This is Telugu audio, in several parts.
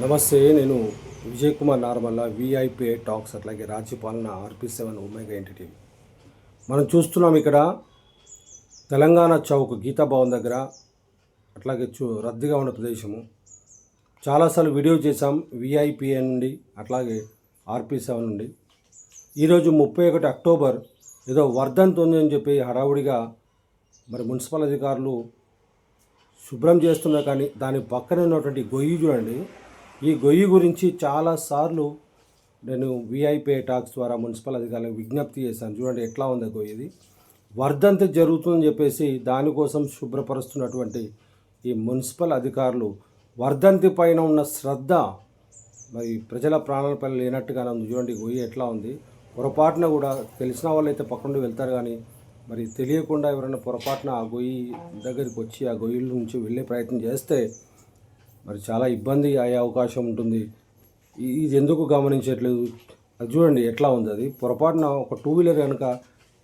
నమస్తే నేను విజయ్ కుమార్ నార్మల్ల విఐపీఐ టాక్స్ అట్లాగే రాజ్యపాలన ఆర్పి సెవెన్ ఒమేగా ఎంటిటీ మనం చూస్తున్నాం ఇక్కడ తెలంగాణ చౌక్ గీతా భవన్ దగ్గర అట్లాగే చూ రద్దీగా ఉన్న ప్రదేశము. చాలాసార్లు వీడియో చేశాం విఐపీఐ నుండి అట్లాగే ఆర్పి సెవెన్ నుండి. ఈరోజు ముప్పై ఒకటి అక్టోబర్ ఏదో వర్ధంతి ఉంది అని చెప్పి హడావుడిగా మరి మున్సిపల్ అధికారులు శుభ్రం చేస్తున్నా కానీ దాని పక్కన ఉన్నటువంటి గొయ్యి చూడండి. ఈ గొయ్యి గురించి చాలాసార్లు నేను విఐపి టాక్స్ ద్వారా మున్సిపల్ అధికారులకు విజ్ఞప్తి చేశాను. చూడండి ఎట్లా ఉంది గొయ్యిది వర్ధంతి జరుగుతుందని చెప్పేసి దానికోసం శుభ్రపరుస్తున్నటువంటి ఈ మున్సిపల్ అధికారులు వర్ధంతి పైన ఉన్న శ్రద్ధ మరి ప్రజల ప్రాణాలపై లేనట్టుగానే ఉంది. చూడండి ఈ గొయ్యి ఎట్లా ఉంది? పొరపాటున కూడా తెలిసిన వాళ్ళు అయితే పక్కనుండి వెళ్తారు కానీ మరి తెలియకుండా ఎవరైనా పొరపాటున ఆ గొయ్యి దగ్గరికి వచ్చి ఆ గొయ్యిల నుంచి వెళ్ళే ప్రయత్నం చేస్తే మరి చాలా ఇబ్బంది అయ్యే అవకాశం ఉంటుంది. ఇది ఎందుకు గమనించట్లేదు? అది చూడండి ఎట్లా ఉంది? అది పొరపాటున ఒక టూ వీలర్ కనుక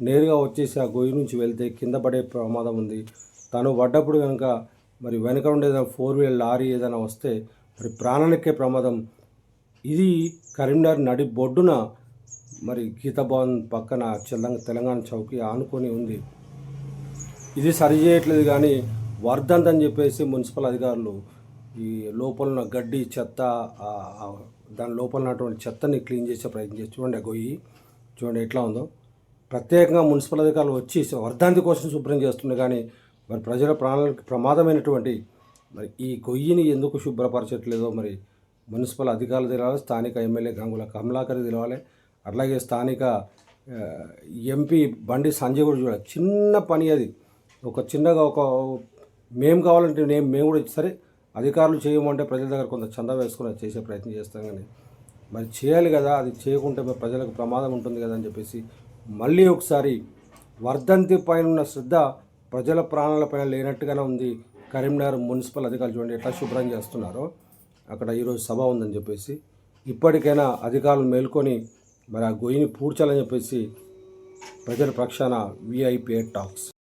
నేరుగా వచ్చేసి ఆ గొయ్యి నుంచి వెళ్తే కింద పడే ప్రమాదం ఉంది. తను పడ్డప్పుడు కనుక మరి వెనక ఉండే ఫోర్ వీలర్ లారీ ఏదైనా వస్తే మరి ప్రాణానికే ప్రమాదం. ఇది కరీంనగర్ నడి బొడ్డున మరి గీతాభవన్ పక్కన తెలంగాణ తెలంగాణ చౌకి ఆనుకొని ఉంది. ఇది సరి చేయట్లేదు కానీ వర్ధంత్ అని చెప్పేసి మున్సిపల్ అధికారులు ఈ లోపల ఉన్న గడ్డి చెత్త దాని లోపల ఉన్నటువంటి చెత్తని క్లీన్ చేసే ప్రయత్నం చేసి చూడండి ఆ గొయ్యి. చూడండి ఎట్లా ఉందో. ప్రత్యేకంగా మున్సిపల్ అధికారులు వచ్చి వర్ధాంతి కోసం శుభ్రం చేస్తుండే కానీ మరి ప్రజల ప్రాణాలకు ప్రమాదమైనటువంటి మరి ఈ గొయ్యిని ఎందుకు శుభ్రపరచట్లేదో మరి మున్సిపల్ అధికారులు తెలవాలి స్థానిక ఎమ్మెల్యే గంగుల కమలాకర్ తెలవాలి. అట్లాగే స్థానిక ఎంపీ బండి సంజయ్ కూడా చూడాలి. చిన్న పని అది. ఒక చిన్నగా ఒక మేము కావాలంటే నేను మేము కూడా సరే అధికారులు చేయమంటే ప్రజల దగ్గర కొంత చందా వేసుకుని చేసే ప్రయత్నం చేస్తాం కానీ మరి చేయాలి కదా అది చేయకుంటే మరి ప్రజలకు ప్రమాదం ఉంటుంది కదా అని చెప్పేసి మళ్ళీ ఒకసారి వర్ధంతి పైన ఉన్న శ్రద్ధ ప్రజల ప్రాణాలపైన లేనట్టుగానే ఉంది. కరీంనగర్ మున్సిపల్ అధికారులు చూడండి ఎట్లా శుభ్రం చేస్తున్నారో. అక్కడ ఈరోజు సభ ఉందని చెప్పేసి ఇప్పటికైనా అధికారులు మేల్కొని మరి ఆ గొయ్యిని పూడ్చాలని చెప్పేసి ప్రజల పక్షాన విఐపీఏ టాక్స్